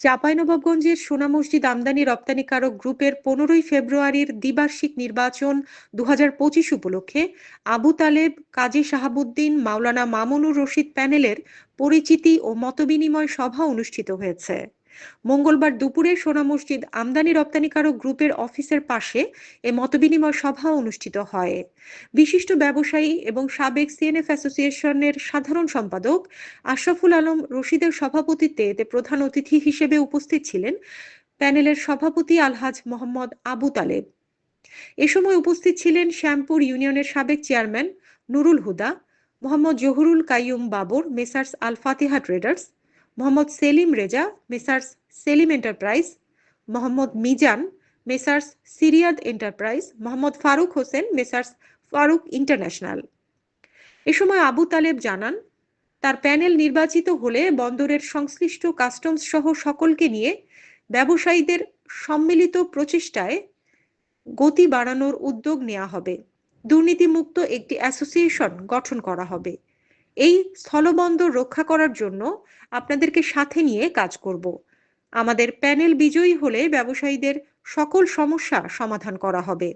চাঁপাইনবাবগঞ্জের সোনা মসজিদ আমদানি রপ্তানিকারক গ্রুপের পনেরোই ফেব্রুয়ারির দ্বিবার্ষিক নির্বাচন দু পঁচিশ উপলক্ষে আবু তালেব, কাজী শাহাবুদ্দিন, মাওলানা মামুনুর রশিদ প্যানেলের পরিচিতি ও মতবিনিময় সভা অনুষ্ঠিত হয়েছে। মঙ্গলবার দুপুরে সোনা মসজিদ আমদানি রপ্তানিকারক গ্রুপের অফিসের পাশে এ মতবিনিময় সভা অনুষ্ঠিত হয়। বিশিষ্ট ব্যবসায়ী এবং সাবেক সিএনএফ অ্যাসোসিয়েশনের সাধারণ সম্পাদক আশরাফুল আলম রশিদের সভাপতিত্বে এতে প্রধান অতিথি হিসেবে উপস্থিত ছিলেন প্যানেলের সভাপতি আলহাজ মোহাম্মদ আবু তালেব। এ সময় উপস্থিত ছিলেন শ্যামপুর ইউনিয়নের সাবেক chairman Nurul Huda, Mohammad Zahurul Kaiyum Babar, messrs Al Fatiha traders Mohammad Selim Reza, messrs Selim enterprise, Mohammad Mizan, messrs Siriyad enterprise, Mohammad Faruk Hossain, messrs Faruk international. এ সময় আবু তালেব জানান, তার প্যানেল নির্বাচিত হলে বন্দরের সংশ্লিষ্ট কাস্টমস সহ সকলকে নিয়ে ব্যবসায়ীদের সম্মিলিত প্রচেষ্টায় গতি বাড়ানোর উদ্যোগ নেওয়া হবে। দুর্নীতিমুক্ত একটি অ্যাসোসিয়েশন গঠন করা হবে। এই স্থলবন্দর রক্ষা করার জন্য আপনাদেরকে সাথে নিয়ে কাজ করব। আমাদের প্যানেল বিজয়ী হলে ব্যবসায়ীদের সকল সমস্যা সমাধান করা হবে।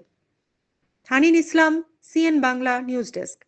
Hanin Islam, CN Bangla news desk.